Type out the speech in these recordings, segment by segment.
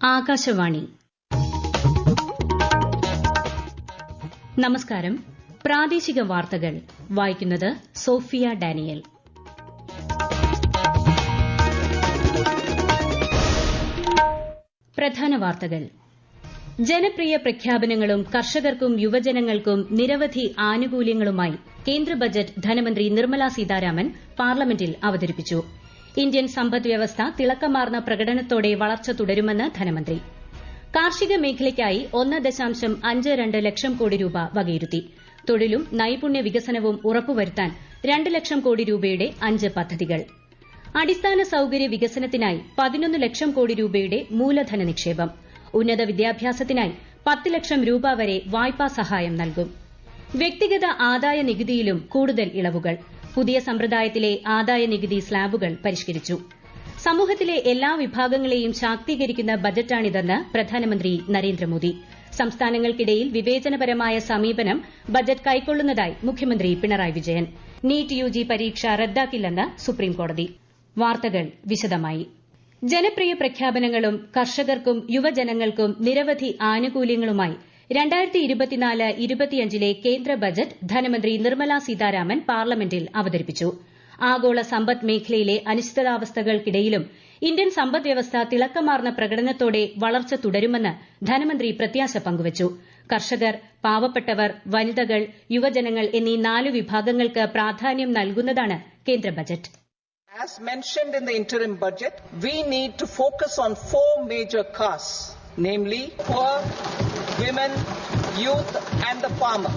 ആകാശവാണി. നമസ്കാരം. പ്രാദേശിക വാർത്തകൾ. വായിക്കുന്നത് സോഫിയ ഡാനിയൽ. പ്രധാന വാർത്തകൾ. ജനപ്രിയ പ്രഖ്യാപനങ്ങളും കർഷകർക്കും യുവജനങ്ങൾക്കും നിരവധി ആനുകൂല്യങ്ങളുമായി കേന്ദ്ര ബജറ്റ് ധനമന്ത്രി നിർമ്മല സീതാരാമൻ പാർലമെന്റിൽ അവതരിപ്പിച്ചു. ഇന്ത്യൻ സമ്പദ് വ്യവസ്ഥ തിളക്കമാർന്ന പ്രകടനത്തോടെ വളർച്ച തുടരുമെന്ന് ധനമന്ത്രി. കാർഷിക മേഖലയ്ക്കായി ഒന്ന് ദശാംശം അഞ്ച് രണ്ട് ലക്ഷം കോടി രൂപ വകയിരുത്തി. തൊഴിലും നൈപുണ്യ വികസനവും ഉറപ്പുവരുത്താൻ രണ്ട് ലക്ഷം കോടി രൂപയുടെ അഞ്ച് പദ്ധതികൾ. അടിസ്ഥാന സൌകര്യ വികസനത്തിനായി പതിനൊന്ന് ലക്ഷം കോടി രൂപയുടെ മൂലധന നിക്ഷേപം. ഉന്നത വിദ്യാഭ്യാസത്തിനായി പത്ത് ലക്ഷം രൂപ വരെ വായ്പാ സഹായം നൽകും. വ്യക്തിഗത ആദായ നികുതിയിലും കൂടുതൽ ഇളവുകൾ. പുതിയ സമ്പ്രദായത്തിലെ ആദായ നികുതി സ്ലാബുകൾ പരിഷ്കരിച്ചു. സമൂഹത്തിലെ എല്ലാ വിഭാഗങ്ങളെയും ശാക്തീകരിക്കുന്ന ബജറ്റാണിതെന്ന് പ്രധാനമന്ത്രി നരേന്ദ്രമോദി. സംസ്ഥാനങ്ങൾക്കിടയിൽ വിവേചനപരമായ സമീപനം ബജറ്റ് കൈക്കൊള്ളുന്നതായി മുഖ്യമന്ത്രി പിണറായി വിജയൻ. നീറ്റ് യുജി പരീക്ഷ റദ്ദാക്കില്ലെന്ന് സുപ്രീംകോടതി. വാർത്തകൾ വിശദമായി. ജനപ്രിയ പ്രഖ്യാപനങ്ങളും കർഷകർക്കും യുവജനങ്ങൾക്കും നിരവധി ആനുകൂല്യങ്ങളുമായി ഇരുപത്തിയഞ്ചിലെ കേന്ദ്ര ബജറ്റ് ധനമന്ത്രി നിർമ്മല സീതാരാമൻ പാർലമെന്റിൽ അവതരിപ്പിച്ചു. ആഗോള സമ്പദ് മേഖലയിലെ അനിശ്ചിതാവസ്ഥകൾക്കിടയിലും ഇന്ത്യൻ സമ്പദ് വ്യവസ്ഥ തിളക്കമാർന്ന പ്രകടനത്തോടെ വളർച്ച തുടരുമെന്ന് ധനമന്ത്രി പ്രത്യാശ പങ്കുവച്ചു. കർഷകർ പാവപ്പെട്ടവർ വനിതകൾ യുവജനങ്ങൾ എന്നീ നാല് വിഭാഗങ്ങൾക്ക് പ്രാധാന്യം നൽകുന്നതാണ് കേന്ദ്ര budget. As mentioned in the interim budget, we need to focus on four major castes, namely poor, women, youth and the farmer.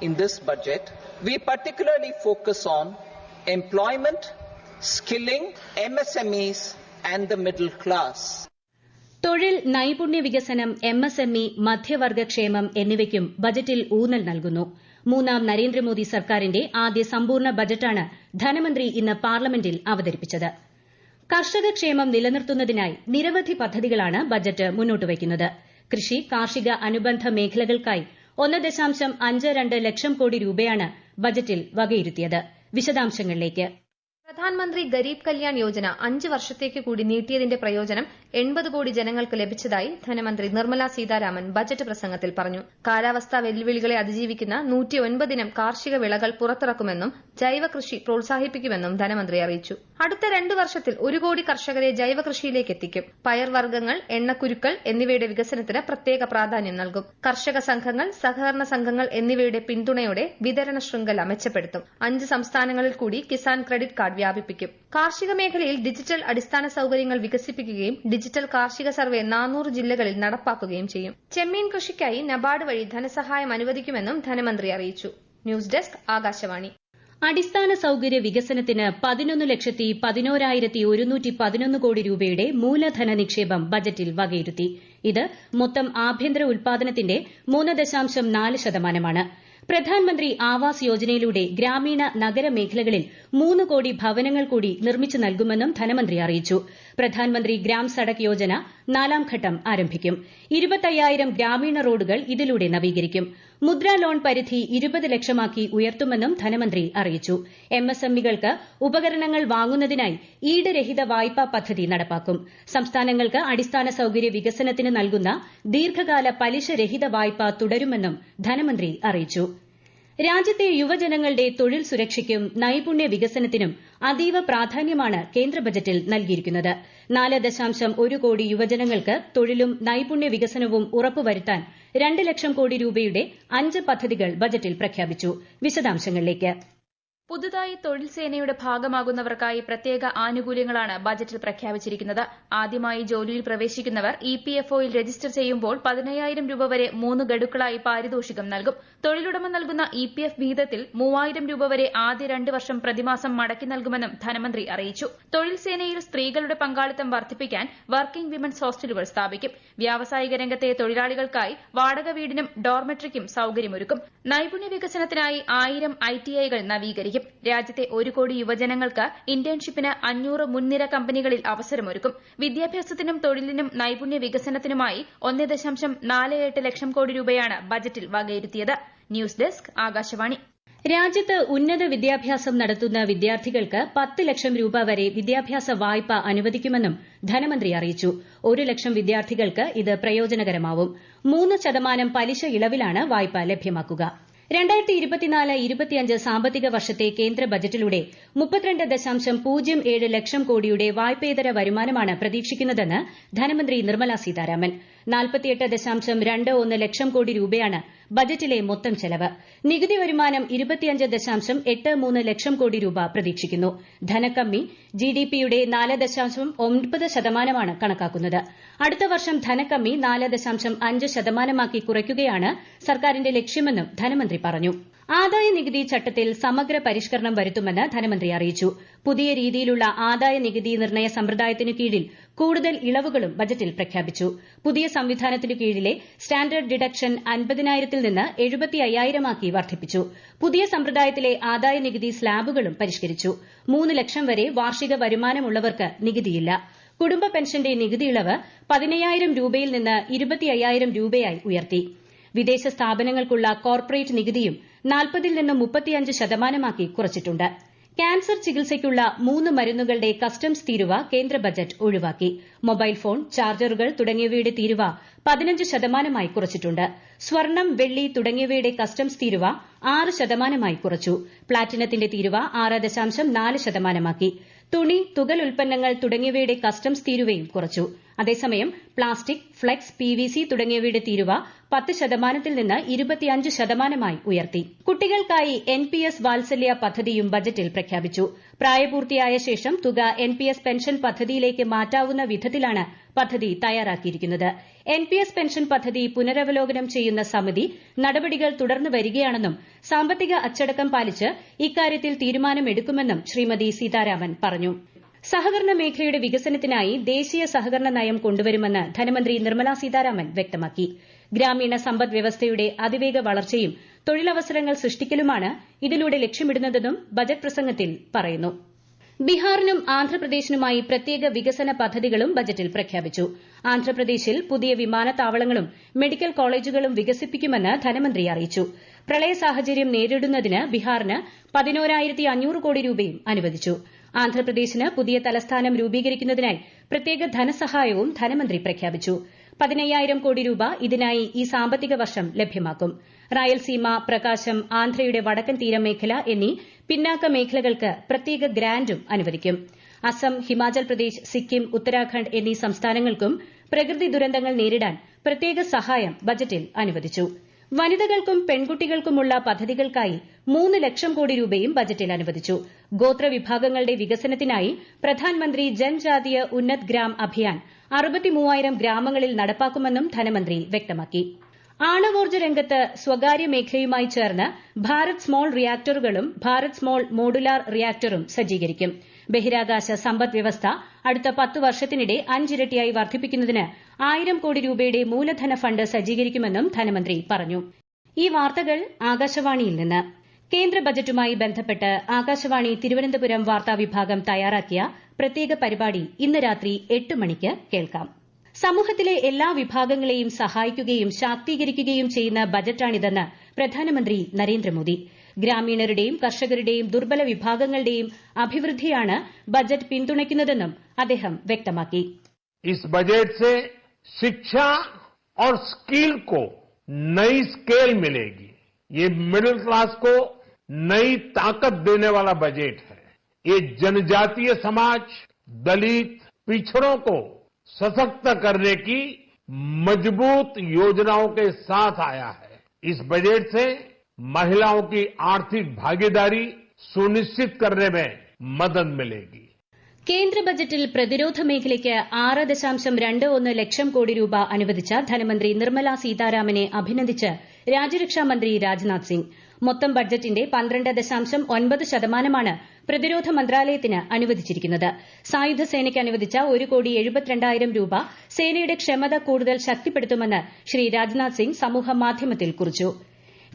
In this budget, we particularly focus on employment, skilling, MSMEs and the middle class. തൊഴിൽ നൈപുണ്യ വികസനം M S M E എന്നിവയ്ക്കും ബജറ്റിൽ ഊന്നൽ നൽകുന്നു മൂന്നാം നരേന്ദ്രമോദി സർക്കാരിന്റെ ആദ്യ സമ്പൂർണ ബജറ്റാണ് ധനമന്ത്രി ഇന്ന് പാർലമെന്റിൽ അവതരിപ്പിച്ചത് കർഷകക്ഷേമം നിലനിർത്തുന്നതിനായി നിരവധി പദ്ധതികളാണ് ബജറ്റ് മുന്നോട്ട് വയ്ക്കുന്നത് കൃഷി കാർഷിക അനുബന്ധ മേഖലകൾക്കായി ഒന്ന് ദശാംശം അഞ്ച് രണ്ട് ലക്ഷം കോടി രൂപയാണ് ബജറ്റിൽ വകയിരുത്തിയത്. വിശദാംശങ്ങളിലേക്ക്. പ്രധാൻമന്ത്രി ഗരീബ് കല്യാൺ യോജന അഞ്ച് വർഷത്തേക്ക് കൂടി നീട്ടിയതിന്റെ പ്രയോജനം എൺപത് കോടി ജനങ്ങൾക്ക് ലഭിച്ചതായി ധനമന്ത്രി നിർമ്മലാ സീതാരാമൻ ബജറ്റ് പ്രസംഗത്തിൽ പറഞ്ഞു. കാലാവസ്ഥാ വെല്ലുവിളികളെ അതിജീവിക്കുന്ന നൂറ്റിയൊൻപതിനം കാർഷിക വിളകൾ പുറത്തിറക്കുമെന്നും ജൈവകൃഷി പ്രോത്സാഹിപ്പിക്കുമെന്നും ധനമന്ത്രി അറിയിച്ചു. അടുത്ത രണ്ടു വർഷത്തിൽ ഒരു കോടി കർഷകരെ ജൈവകൃഷിയിലേക്ക് എത്തിക്കും. പയർവർഗങ്ങൾ എണ്ണക്കുരുക്കൾ എന്നിവയുടെ വികസനത്തിന് പ്രത്യേക പ്രാധാന്യം നൽകും. കർഷക സംഘങ്ങൾ സഹകരണ സംഘങ്ങൾ എന്നിവയുടെ പിന്തുണയോടെ വിതരണ ശൃംഖല മെച്ചപ്പെടുത്തും. അഞ്ച് സംസ്ഥാനങ്ങളിൽ കൂടി കിസാൻ ക്രെഡിറ്റ് കാർഡ് വ്യാപിപ്പിക്കും. കാർഷിക മേഖലയിൽ ഡിജിറ്റൽ അടിസ്ഥാന സൌകര്യങ്ങൾ വികസിപ്പിക്കുകയും ഡിജിറ്റൽ കാർഷിക സർവേ നാനൂറ് ജില്ലകളിൽ നടപ്പാക്കുകയും ചെയ്യും. ചെമ്മീൻ കൃഷിക്കായി നബാർഡ് വഴി ധനസഹായം അനുവദിക്കുമെന്നും ധനമന്ത്രി അറിയിച്ചു. News desk Akashvani. അടിസ്ഥാന സൌകര്യ വികസനത്തിന് പതിനൊന്ന് ലക്ഷത്തി പതിനോരായിരത്തി ഒരുന്നൂറ്റി പതിനൊന്ന് കോടി രൂപയുടെ മൂലധന നിക്ഷേപം ബജറ്റിൽ വകയിരുത്തി. ഇത് മൊത്തം ആഭ്യന്തര ഉൽപാദനത്തിന്റെ മൂന്ന് ദശാംശം നാല് ശതമാനമാണ്. പ്രധാൻമന്ത്രി ആവാസ് യോജനയിലൂടെ ഗ്രാമീണ നഗര മേഖലകളിൽ മൂന്ന് കോടി ഭവനങ്ങൾ കൂടി നിർമ്മിച്ചു നൽകുമെന്നും ധനമന്ത്രി അറിയിച്ചു. പ്രധാൻമന്ത്രി ഗ്രാം സഡക് യോജന നാലാം ഘട്ടം ആരംഭിക്കും. ഇരുപത്തയ്യായിരം ഗ്രാമീണ റോഡുകൾ ഇതിലൂടെ നവീകരിക്കും. മുദ്ര ലോൺ പരിധി ഇരുപത് ലക്ഷമാക്കി ഉയർത്തുമെന്നും ധനമന്ത്രി അറിയിച്ചു. എംഎസ്എംഇകൾക്ക് ഉപകരണങ്ങൾ വാങ്ങുന്നതിനായി ഈടുരഹിത വായ്പാ പദ്ധതി നടപ്പാക്കും. സംസ്ഥാനങ്ങൾക്ക് അടിസ്ഥാന സൌകര്യ വികസനത്തിന് നൽകുന്ന ദീർഘകാല പലിശരഹിത വായ്പ തുടരുമെന്നും ധനമന്ത്രി അറിയിച്ചു. രാജ്യത്തെ യുവജനങ്ങളുടെ തൊഴിൽ സുരക്ഷയ്ക്കും നൈപുണ്യ വികസനത്തിനും അതീവ പ്രാധാന്യമാണ് കേന്ദ്ര ബജറ്റിൽ നൽകിയിരിക്കുന്നത്. നാല് ദശാംശം ഒരു കോടി യുവജനങ്ങൾക്ക് തൊഴിലും നൈപുണ്യ വികസനവും ഉറപ്പുവരുത്താൻ രണ്ട് ലക്ഷം കോടി രൂപയുടെ അഞ്ച് പദ്ധതികൾ ബജറ്റിൽ പ്രഖ്യാപിച്ചു. വിശദാംശങ്ങളിലേക്ക്. പുതുതായി തൊഴിൽ സേനയുടെ ഭാഗമാകുന്നവർക്കായി പ്രത്യേക ആനുകൂല്യങ്ങളാണ് ബജറ്റിൽ പ്രഖ്യാപിച്ചിരിക്കുന്നത്. ആദ്യമായി ജോലിയിൽ പ്രവേശിക്കുന്നവർ ഇ പി എഫ് ഒയിൽ രജിസ്റ്റർ ചെയ്യുമ്പോൾ പതിനയ്യായിരം രൂപ വരെ മൂന്ന് ഗഡുക്കളായി പാരിതോഷികം നൽകും. തൊഴിലുടമ നൽകുന്ന ഇ പി എഫ് വിഹിതത്തിൽ മൂവായിരം രൂപ വരെ ആദ്യ രണ്ട് വർഷം പ്രതിമാസം മടക്കി നൽകുമെന്നും ധനമന്ത്രി അറിയിച്ചു. തൊഴിൽ സേനയിൽ സ്ത്രീകളുടെ പങ്കാളിത്തം വർദ്ധിപ്പിക്കാൻ വർക്കിംഗ് വിമൻസ് ഹോസ്റ്റലുകൾ സ്ഥാപിക്കും. വ്യാവസായിക രംഗത്തെ തൊഴിലാളികൾക്കായി വാടക വീടിനും ഡോർമെട്രിക്കും സൌകര്യമൊരുക്കും. നൈപുണ്യ വികസനത്തിനായി ആയിരം ഐടിഐകൾ ടി നവീകരിക്കും രാജ്യത്തെ ഒരു കോടി യുവജനങ്ങൾക്ക് ഇന്റേൺഷിപ്പിന് അഞ്ഞൂറ് മുൻനിര കമ്പനികളിൽ അവസരമൊരുക്കും. വിദ്യാഭ്യാസത്തിനും തൊഴിലിനും നൈപുണ്യ വികസനത്തിനുമായി ഒന്ന് ദശാംശം നാല് എട്ട് ലക്ഷം കോടി രൂപയാണ് ബജറ്റിൽ വകയിരുത്തിയത്. News desk Akashvani. രാജ്യത്ത് ഉന്നത വിദ്യാഭ്യാസം നടത്തുന്ന വിദ്യാർത്ഥികൾക്ക് പത്ത് ലക്ഷം രൂപ വരെ വിദ്യാഭ്യാസ വായ്പ അനുവദിക്കുമെന്നും ധനമന്ത്രി അറിയിച്ചു. ഒരു ലക്ഷം വിദ്യാർത്ഥികൾക്ക് ഇത് പ്രയോജനകരമാവും. മൂന്ന് ശതമാനം പലിശ ഇളവിലാണ് വായ്പ ലഭ്യമാക്കുക. സാമ്പത്തിക വർഷത്തെ കേന്ദ്ര ബജറ്റിലൂടെ മുപ്പത്തിരണ്ട് ദശാംശം പൂജ്യം ഏഴ് ലക്ഷം കോടിയുടെ വായ്പേതര വരുമാനമാണ് പ്രതീക്ഷിക്കുന്നതെന്ന് ധനമന്ത്രി നിർമ്മലാ സീതാരാമൻ. ലക്ഷം കോടി രൂപയാണ് ബജറ്റിലെ മൊത്തം ചെലവ്. നികുതി വരുമാനം ലക്ഷം കോടി രൂപ പ്രതീക്ഷിക്കുന്നു. ധനക്കമ്മി ജിഡിപിയുടെ ശതമാനമാണ് കണക്കാക്കുന്നത്. അടുത്ത വർഷം അഞ്ച് ശതമാനമാക്കി കുറയ്ക്കുകയാണ് സർക്കാരിന്റെ ലക്ഷ്യമെന്നും ധനമന്ത്രി പറഞ്ഞു. ആദായ നികുതി ചട്ടത്തിൽ സമഗ്ര പരിഷ്കരണം വരുത്തുമെന്ന് ധനമന്ത്രി അറിയിച്ചു. പുതിയ രീതിയിലുള്ള ആദായ നികുതി നിർണയ സമ്പ്രദായത്തിനു കീഴിൽ കൂടുതൽ ഇളവുകളും ബജറ്റിൽ പ്രഖ്യാപിച്ചു. പുതിയ സംവിധാനത്തിനു കീഴിലെ സ്റ്റാൻഡേർഡ് ഡിഡക്ഷൻ അൻപതിനായിരത്തിൽ നിന്ന് എഴുപത്തി അയ്യായിരമാക്കി വർദ്ധിപ്പിച്ചു. പുതിയ സമ്പ്രദായത്തിലെ ആദായ നികുതി സ്ലാബുകളും പരിഷ്കരിച്ചു. മൂന്ന് ലക്ഷം വരെ വാർഷിക വരുമാനമുള്ളവർക്ക് നികുതിയില്ല. കുടുംബ പെൻഷന്റെ നികുതി ഇളവ് പതിനയ്യായിരം രൂപയിൽ നിന്ന് ഇരുപത്തി അയ്യായിരം രൂപയായി ഉയർത്തി. വിദേശ സ്ഥാപനങ്ങൾക്കുള്ള കോർപ്പറേറ്റ് നികുതിയും നാൽപ്പതിൽ നിന്നും മുപ്പത്തിയഞ്ച് ശതമാനമാക്കി കുറച്ചിട്ടുണ്ട്. ക്യാൻസർ ചികിത്സയ്ക്കുള്ള മൂന്ന് മരുന്നുകളുടെ കസ്റ്റംസ് തീരുവ കേന്ദ്ര ബജറ്റ് ഒഴിവാക്കി. മൊബൈൽ ഫോൺ ചാർജറുകൾ തുടങ്ങിയവയുടെ തീരുവ പതിനഞ്ച് ശതമാനമായി കുറച്ചിട്ടുണ്ട്. സ്വർണം വെള്ളി തുടങ്ങിയവയുടെ കസ്റ്റംസ് തീരുവ ആറ് ശതമാനമായി കുറച്ചു. പ്ലാറ്റിനത്തിന്റെ തീരുവ ആറ് ദശാംശം നാല് ശതമാനമാക്കി. തുണി തുകൽ ഉൽപ്പന്നങ്ങൾ തുടങ്ങിയവയുടെ കസ്റ്റംസ് തീരുവയും കുറച്ചു. അതേസമയം പ്ലാസ്റ്റിക് ഫ്ളക്സ് പിവിസി തുടങ്ങിയവയുടെ തീരുവ പത്ത് ശതമാനത്തിൽ നിന്ന് ഇരുപത്തിയഞ്ച് ശതമാനമായി ഉയർത്തി. കുട്ടികൾക്കായി എൻ പി എസ് വാത്സല്യ പദ്ധതിയും ബജറ്റിൽ പ്രഖ്യാപിച്ചു. പ്രായപൂർത്തിയായ ശേഷം തുക എൻ പി എസ് പെൻഷൻ പദ്ധതിയിലേക്ക് മാറ്റാവുന്ന വിധത്തിലാണ് പദ്ധതി തയ്യാറാക്കിയിരിക്കുന്നത്. എൻ പി എസ് പെൻഷൻ പദ്ധതി പുനരവലോകനം ചെയ്യുന്ന സമിതി നടപടികൾ തുടർന്നു വരികയാണെന്നും സാമ്പത്തിക അച്ചടക്കം പാലിച്ച് ഇക്കാര്യത്തിൽ തീരുമാനമെടുക്കുമെന്നും ശ്രീമതി സീതാരാമൻ പറഞ്ഞു. സഹകരണ മേഖലയുടെ വികസനത്തിനായി ദേശീയ സഹകരണ നയം കൊണ്ടുവരുമെന്ന് ധനമന്ത്രി നിർമ്മല സീതാരാമൻ വ്യക്തമാക്കി. ഗ്രാമീണ സമ്പദ് വ്യവസ്ഥയുടെ അതിവേഗ വളർച്ചയും തൊഴിലവസരങ്ങൾ സൃഷ്ടിക്കലുമാണ് ഇതിലൂടെ ലക്ഷ്യമിടുന്നതെന്നും ബജറ്റ് പ്രസംഗത്തിൽ പറയുന്നു. ബീഹാറിനും ആന്ധ്രാപ്രദേശിനുമായി പ്രത്യേക വികസന പദ്ധതികളും ബജറ്റിൽ പ്രഖ്യാപിച്ചു. ആന്ധ്രാപ്രദേശിൽ പുതിയ വിമാനത്താവളങ്ങളും മെഡിക്കൽ കോളേജുകളും വികസിപ്പിക്കുമെന്ന് ധനമന്ത്രി അറിയിച്ചു. പ്രളയ സാഹചര്യം നേരിടുന്നതിന് ബീഹാറിന് കോടി രൂപയും അനുവദിച്ചു. ആന്ധ്രാപ്രദേശിന് പുതിയ തലസ്ഥാനം രൂപീകരിക്കുന്നതിനായി പ്രത്യേക ധനസഹായവും ധനമന്ത്രി പ്രഖ്യാപിച്ചു. പതിനയ്യായിരം കോടി രൂപ ഇതിനായി ഈ സാമ്പത്തിക വർഷം ലഭ്യമാക്കും. റായൽസീമ പ്രകാശം ആന്ധ്രയുടെ വടക്കൻ തീരമേഖല എന്നീ പിന്നാക്ക മേഖലകൾക്ക് പ്രത്യേക ഗ്രാന്റും അനുവദിക്കും. അസം ഹിമാചൽ പ്രദേശ് സിക്കിം ഉത്തരാഖണ്ഡ് എന്നീ സംസ്ഥാനങ്ങൾക്കും പ്രകൃതി ദുരന്തങ്ങൾ നേരിടാൻ പ്രത്യേക സഹായം ബജറ്റിൽ അനുവദിച്ചു. വനിതകൾക്കും പെൺകുട്ടികൾക്കുമുള്ള പദ്ധതികൾക്കായി മൂന്ന് ലക്ഷം കോടി രൂപയും ബജറ്റിൽ അനുവദിച്ചു. ഗോത്ര വിഭാഗങ്ങളുടെ വികസനത്തിനായി പ്രധാനമന്ത്രി ജൻജാതീയ ഉന്നത് ഗ്രാം അഭിയാൻ അറുപത്തിമൂവായിരം ഗ്രാമങ്ങളിൽ നടപ്പാക്കുമെന്നും ധനമന്ത്രി വ്യക്തമാക്കി. ആണവോർജ രംഗത്ത് സ്വകാര്യ മേഖലയുമായി ചേർന്ന് ഭാരത് സ്മോൾ റിയാക്ടറുകളും ഭാരത് സ്മോൾ മോഡുലാർ റിയാക്ടറും സജ്ജീകരിക്കും. ബഹിരാകാശ സമ്പദ് വ്യവസ്ഥ അടുത്ത പത്ത് വർഷത്തിനിടെ അഞ്ചിരട്ടിയായി വർദ്ധിപ്പിക്കുന്നതിന് ആയിരം കോടി രൂപയുടെ മൂലധന ഫണ്ട് സജ്ജീകരിക്കുമെന്നും ധനമന്ത്രി പറഞ്ഞു. ഈ വാർത്തകൾ ആകാശവാണിയിൽ നിന്ന്. കേന്ദ്ര ബജറ്റുമായി ബന്ധപ്പെട്ട് ആകാശവാണി തിരുവനന്തപുരം വാർത്താവിഭാഗം തയ്യാറാക്കിയ പ്രത്യേക പരിപാടി ഇന്ന് രാത്രി എട്ട് മണിക്ക് കേൾക്കാം. സമൂഹത്തിലെ എല്ലാ വിഭാഗങ്ങളെയും സഹായിക്കുകയും ശാക്തീകരിക്കുകയും ചെയ്യുന്ന ബജറ്റാണിതെന്ന് പ്രധാനമന്ത്രി നരേന്ദ്രമോദി ഗ്രാമീണരുടെയും കർഷകരുടെയും ദുർബല വിഭാഗങ്ങളുടെയും അഭിവൃദ്ധിയാണ് ബജറ്റ് പിന്തുണയ്ക്കുന്നതെന്നും അദ്ദേഹം വ്യക്തമാക്കി इस बजट से शिक्षा और स्किल को नई स्केल मिलेगी ये मिडिल क्लास को नई ताकत देने वाला बजट है ये जनजातीय समाज दलित पिछड़ों को सशक्त करने की मजबूत योजनाओं के साथ आया है इस बजट से महिलाओं की आर्थिक भागीदारी सुनिश्चित करने में मदद मिलेगी കേന്ദ്ര ബജറ്റിൽ പ്രതിരോധ മേഖലയ്ക്ക് ആറ് ദശാംശം രണ്ട് ഒന്ന് ലക്ഷം കോടി രൂപ അനുവദിച്ച ധനമന്ത്രി നിർമ്മല സീതാരാമനെ അഭിനന്ദിച്ച് രാജ്യരക്ഷാ മന്ത്രി രാജ്നാഥ് സിംഗ് മൊത്തം ബഡ്ജറ്റിന്റെ പന്ത്രണ്ട് ദശാംശം ഒൻപത് ശതമാനമാണ് പ്രതിരോധ മന്ത്രാലയത്തിന് സായുധ സേനയ്ക്ക് അനുവദിച്ച ഒരു കോടി എഴുപത്തിരണ്ടായിരം രൂപ സേനയുടെ ക്ഷമത കൂടുതൽ ശക്തിപ്പെടുത്തുമെന്ന് ശ്രീ രാജ്നാഥ് സിംഗ് സമൂഹ മാധ്യമത്തിൽ കുറിച്ചു.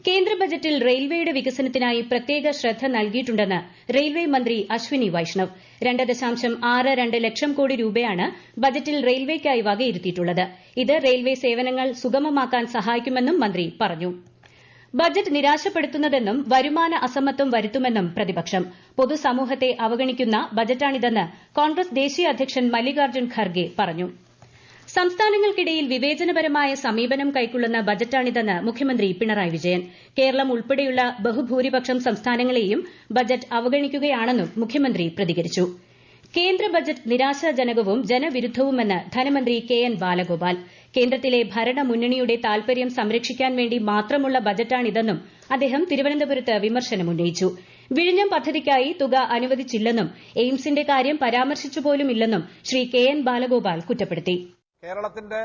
കേന്ദ്ര ബജറ്റിൽ റെയിൽവേയുടെ വികസനത്തിനായി പ്രത്യേക ശ്രദ്ധ നൽകിയിട്ടുണ്ടെന്ന് റെയിൽവേ മന്ത്രി അശ്വിനി വൈഷ്ണവ്. രണ്ട് ദശാംശം ആറ് രണ്ട് ലക്ഷം കോടി രൂപയാണ് ബജറ്റിൽ റെയിൽവേയ്ക്കായി വകയിരുത്തിയിട്ടുള്ളത്. ഇത് റെയിൽവേ സേവനങ്ങൾ സുഗമമാക്കാൻ സഹായിക്കുമെന്നും മന്ത്രി പറഞ്ഞു. ബജറ്റ് നിരാശപ്പെടുത്തുന്നതെന്നും വരുമാന അസമത്വം വരുത്തുമെന്നും പ്രതിപക്ഷം. പൊതുസമൂഹത്തെ അവഗണിക്കുന്ന ബജറ്റാണിതെന്ന് കോൺഗ്രസ് ദേശീയ അധ്യക്ഷൻ മല്ലികാർജുൻ ഖർഗെ പറഞ്ഞു. സംസ്ഥാനങ്ങൾക്കിടയിൽ വിവേചനപരമായ സമീപനം കൈക്കൊള്ളുന്ന ബജറ്റാണിതെന്ന് മുഖ്യമന്ത്രി പിണറായി വിജയൻ. കേരളം ഉൾപ്പെടെയുള്ള ബഹുഭൂരിപക്ഷം സംസ്ഥാനങ്ങളെയും ബജറ്റ് അവഗണിക്കുകയാണെന്നും മുഖ്യമന്ത്രി പ്രതികരിച്ചു. കേന്ദ്ര ബജറ്റ് നിരാശാജനകവും ജനവിരുദ്ധവുമെന്ന് ധനമന്ത്രി കെ എൻ ബാലഗോപാൽ. കേന്ദ്രത്തിലെ ഭരണ മുന്നണിയുടെ താൽപര്യം സംരക്ഷിക്കാൻ വേണ്ടി മാത്രമുള്ള ബജറ്റാണിതെന്നും അദ്ദേഹം തിരുവനന്തപുരത്ത് വിമർശനമുന്നയിച്ചു. വിഴിഞ്ഞം പദ്ധതിക്കായി തുക അനുവദിച്ചില്ലെന്നും എയിംസിന്റെ കാര്യം പരാമർശിച്ചുപോലുമില്ലെന്നും ശ്രീ കെ എൻ ബാലഗോപാൽ കുറ്റപ്പെടുത്തി. കേരളത്തിന്റെ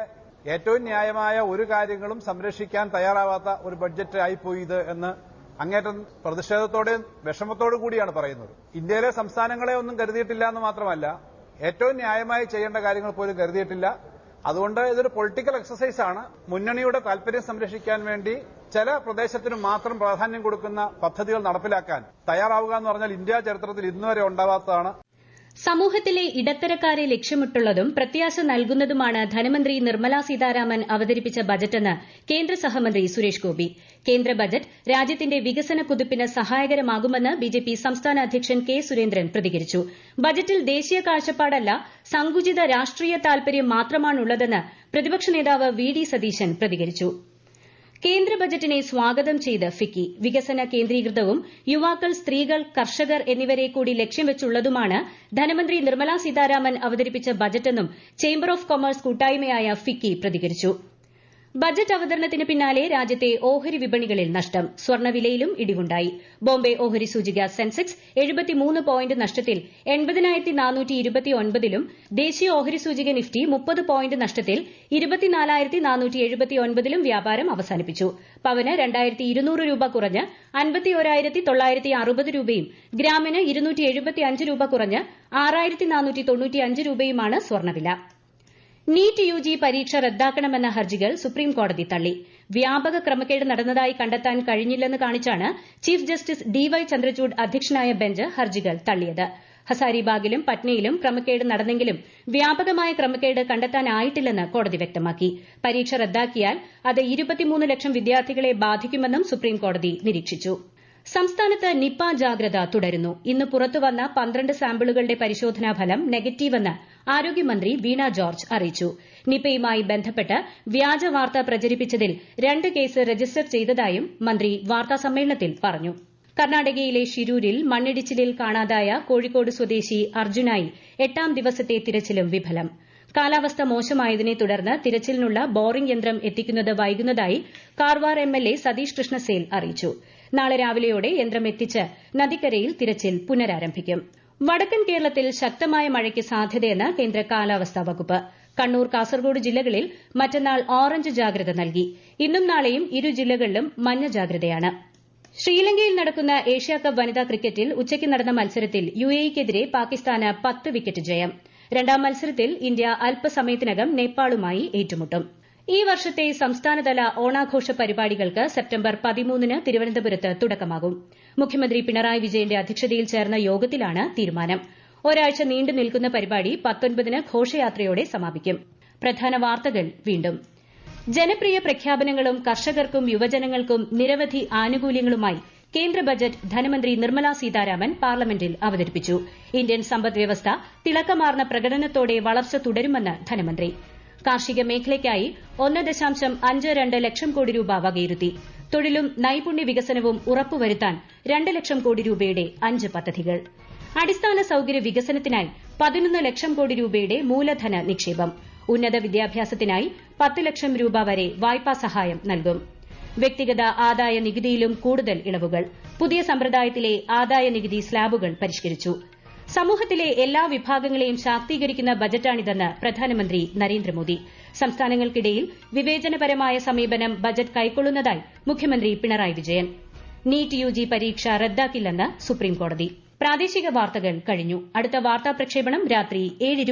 ഏറ്റവും ന്യായമായ ഒരു കാര്യങ്ങളും സംരക്ഷിക്കാൻ തയ്യാറാവാത്ത ഒരു ബഡ്ജറ്റ് ആയിപ്പോയി ഇത് എന്ന് അങ്ങേറ്റം പ്രതിഷേധത്തോടെയും വിഷമത്തോടു കൂടിയാണ് പറയുന്നത്. ഇന്ത്യയിലെ സംസ്ഥാനങ്ങളെ ഒന്നും കരുതിയിട്ടില്ല എന്ന് മാത്രമല്ല ഏറ്റവും ന്യായമായി ചെയ്യേണ്ട കാര്യങ്ങൾ പോലും കരുതിയിട്ടില്ല. അതുകൊണ്ട് ഇതൊരു പൊളിറ്റിക്കൽ എക്സസൈസ് ആണ്. മുന്നണിയുടെ താൽപര്യം സംരക്ഷിക്കാൻ വേണ്ടി ചില പ്രദേശത്തിന് മാത്രം പ്രാധാന്യം കൊടുക്കുന്ന പദ്ധതികൾ നടപ്പിലാക്കാൻ തയ്യാറാവുക എന്ന് പറഞ്ഞാൽ ഇന്ത്യാ ചരിത്രത്തിൽ ഇന്നുവരെ ഉണ്ടാവാത്തതാണ് സമൂഹത്തിലെ ഇടത്തരക്കാരെ ലക്ഷ്യമിട്ടുള്ളതും പ്രത്യാശ നൽകുന്നതുമാണ് ധനമന്ത്രി നിർമ്മല സീതാരാമൻ അവതരിപ്പിച്ച ബജറ്റെന്ന് കേന്ദ്ര സഹമന്ത്രി സുരേഷ് ഗോപി. കേന്ദ്ര ബജറ്റ് രാജ്യത്തിന്റെ വികസന കുതിപ്പിന് സഹായകരമാകുമെന്ന് ബിജെപി സംസ്ഥാന അധ്യക്ഷൻ കെ സുരേന്ദ്രൻ പ്രതികരിച്ചു. ബജറ്റിൽ ദേശീയ കാഴ്ചപ്പാടല്ല സങ്കുചിത രാഷ്ട്രീയ താൽപര്യം മാത്രമാണുള്ളതെന്ന് പ്രതിപക്ഷ നേതാവ് വി ഡി സതീശൻ പ്രതികരിച്ചു. കേന്ദ്ര ബജറ്റിനെ സ്വാഗതം ചെയ്ത് ഫിക്കി. വികസന കേന്ദ്രീകൃതവും യുവാക്കൾ സ്ത്രീകൾ കർഷകർ എന്നിവരെ കൂടി ലക്ഷ്യം വെച്ചുള്ളതുമാണ് ധനമന്ത്രി നിർമ്മലാ സീതാരാമൻ അവതരിപ്പിച്ച ബജറ്റെന്നും ചേംബർ ഓഫ് കൊമേഴ്സ് കൂട്ടായ്മയായ ഫിക്കി പ്രതികരിച്ചു. ബജറ്റ് അവതരണത്തിന് പിന്നാലെ രാജ്യത്തെ ഓഹരി വിപണികളിൽ നഷ്ടം. സ്വർണവിലയിലും ഇടിവുണ്ടായി. ബോംബെ ഓഹരി സൂചിക സെൻസെക്സ് നഷ്ടത്തിൽ ഇരുപത്തിയൊൻപതിലും ദേശീയ ഓഹരി സൂചിക നിഫ്റ്റി പോയിന്റ് നഷ്ടത്തിൽ എഴുപത്തിയൊൻപതിലും വ്യാപാരം അവസാനിപ്പിച്ചു. പവന് രൂപ കുറഞ്ഞ് രൂപയും ഗ്രാമിന് രൂപ കുറഞ്ഞ് രൂപയുമാണ് സ്വർണവില നീറ്റ് യുജി പരീക്ഷ റദ്ദാക്കണമെന്ന ഹർജികൾ സുപ്രീംകോടതി തള്ളി. വ്യാപക ക്രമക്കേട് നടന്നതായി കണ്ടെത്താൻ കഴിഞ്ഞില്ലെന്ന് കാണിച്ചാണ് chief justice D Y Chandrachud അധ്യക്ഷനായ ബെഞ്ച് ഹർജികൾ തള്ളിയത്. ഹസാരിബാഗിലും പട്നയിലും ക്രമക്കേട് നടന്നെങ്കിലും വ്യാപകമായ ക്രമക്കേട് കണ്ടെത്താനായിട്ടില്ലെന്ന് കോടതി വ്യക്തമാക്കി. പരീക്ഷ റദ്ദാക്കിയാൽ അത് ലക്ഷം വിദ്യാർത്ഥികളെ ബാധിക്കുമെന്നും സുപ്രീംകോടതി നിരീക്ഷിച്ചു. സംസ്ഥാനത്ത് നിപ ജാഗ്രത തുടരുന്നു. ഇന്ന് പുറത്തുവന്ന പന്ത്രണ്ട് സാമ്പിളുകളുടെ പരിശോധനാ ഫലം നെഗറ്റീവെന്ന് ആരോഗ്യമന്ത്രി വീണ ജോർജ് അറിയിച്ചു. നിപയുമായി ബന്ധപ്പെട്ട് വ്യാജ വാർത്ത പ്രചരിപ്പിച്ചതിൽ രണ്ട് കേസ് രജിസ്റ്റർ ചെയ്തതായും മന്ത്രി വാർത്താസമ്മേളനത്തിൽ പറഞ്ഞു. കർണാടകയിലെ ഷിരൂരിൽ മണ്ണിടിച്ചിലിൽ കാണാതായ കോഴിക്കോട് സ്വദേശി അർജുനായി എട്ടാം ദിവസത്തെ തിരച്ചിലും വിഫലം. കാലാവസ്ഥ മോശമായതിനെ തുടർന്ന് തിരച്ചിലിനുള്ള ബോറിംഗ് യന്ത്രം എത്തിക്കുന്നത് വൈകുന്നതായി കാർവാർ എംഎൽഎ സതീഷ് കൃഷ്ണസേൽ അറിയിച്ചു. നാളെ രാവിലെയോടെ യന്ത്രം എത്തിച്ച് നദിക്കരയിൽ തിരച്ചിൽ പുനരാരംഭിക്കും. വടക്കൻ കേരളത്തിൽ ശക്തമായ മഴയ്ക്ക് സാധ്യതയെന്ന് കേന്ദ്ര കാലാവസ്ഥാ വകുപ്പ്. കണ്ണൂർ കാസർഗോഡ് ജില്ലകളിൽ മറ്റന്നാൾ ഓറഞ്ച് ജാഗ്രത നൽകി. ഇന്നും നാളെയും ഇരു ജില്ലകളിലും മഞ്ഞ ജാഗ്രതയാണ്. ശ്രീലങ്കയിൽ നടക്കുന്ന ഏഷ്യാകപ്പ് വനിതാ ക്രിക്കറ്റിൽ ഉച്ചയ്ക്ക് നടന്ന മത്സരത്തിൽ യുഎഇക്കെതിരെ പാകിസ്ഥാന് പത്ത് വിക്കറ്റ് ജയം. രണ്ടാം മത്സരത്തിൽ ഇന്ത്യ അല്പസമയത്തിനകം നേപ്പാളുമായി ഏറ്റുമുട്ടും. ഈ വർഷത്തെ സംസ്ഥാനതല ഓണാഘോഷ പരിപാടികൾക്ക് സെപ്റ്റംബർ പതിമൂന്നിന് തിരുവനന്തപുരത്ത് തുടക്കമാകും. മുഖ്യമന്ത്രി പിണറായി വിജയന്റെ അധ്യക്ഷതയിൽ ചേർന്ന യോഗത്തിലാണ് തീരുമാനം. ഒരാഴ്ച നീണ്ടു നിൽക്കുന്ന പരിപാടി പത്തൊൻപതിന് ഘോഷയാത്രയോടെ സമാപിക്കും. ജനപ്രിയ പ്രഖ്യാപനങ്ങളും കർഷകർക്കും യുവജനങ്ങൾക്കും നിരവധി ആനുകൂല്യങ്ങളുമായി കേന്ദ്ര ബജറ്റ് ധനമന്ത്രി നിർമ്മല സീതാരാമൻ പാർലമെന്റിൽ അവതരിപ്പിച്ചു. ഇന്ത്യൻ സമ്പദ്വ്യവസ്ഥ തിളക്കമാർന്ന പ്രകടനത്തോടെ വളർച്ച തുടരുമെന്ന് ധനമന്ത്രി. കാർഷിക മേഖലയ്ക്കായി ഒന്ന് ദശാംശം അഞ്ച് രണ്ട് ലക്ഷം കോടി രൂപ വകയിരുത്തി. തൊഴിലും നൈപുണ്യ വികസനവും ഉറപ്പുവരുത്താൻ രണ്ട് ലക്ഷം കോടി രൂപയുടെ അഞ്ച് പദ്ധതികൾ. അടിസ്ഥാന സൌകര്യ വികസനത്തിനായി പതിനൊന്ന് ലക്ഷം കോടി രൂപയുടെ മൂലധന നിക്ഷേപം. ഉന്നത വിദ്യാഭ്യാസത്തിനായി പത്ത് ലക്ഷം രൂപ വരെ വായ്പാ സഹായം നൽകും. വ്യക്തിഗത ആദായ നികുതിയിലും കൂടുതൽ ഇളവുകൾ. പുതിയ സമ്പ്രദായത്തിലെ ആദായ നികുതി സ്ലാബുകൾ പരിഷ്കരിച്ചു. സമൂഹത്തിലെ എല്ലാ വിഭാഗങ്ങളെയും ശാക്തീകരിക്കുന്ന ബജറ്റാണിതെന്ന് പ്രധാനമന്ത്രി നരേന്ദ്രമോദി. സംസ്ഥാനങ്ങൾക്കിടയിൽ വിവേചനപരമായ സമീപനം ബജറ്റ് കൈക്കൊള്ളുന്നതായി മുഖ്യമന്ത്രി പിണറായി വിജയൻ. നീറ്റ് യുജി പരീക്ഷ റദ്ദാക്കില്ലെന്ന് സുപ്രീംകോടതി. പ്രാദേശിക വാർത്തകൾ കഴിഞ്ഞു. അടുത്ത വാർത്താ പ്രക്ഷേപണം രാത്രി ഏഴ്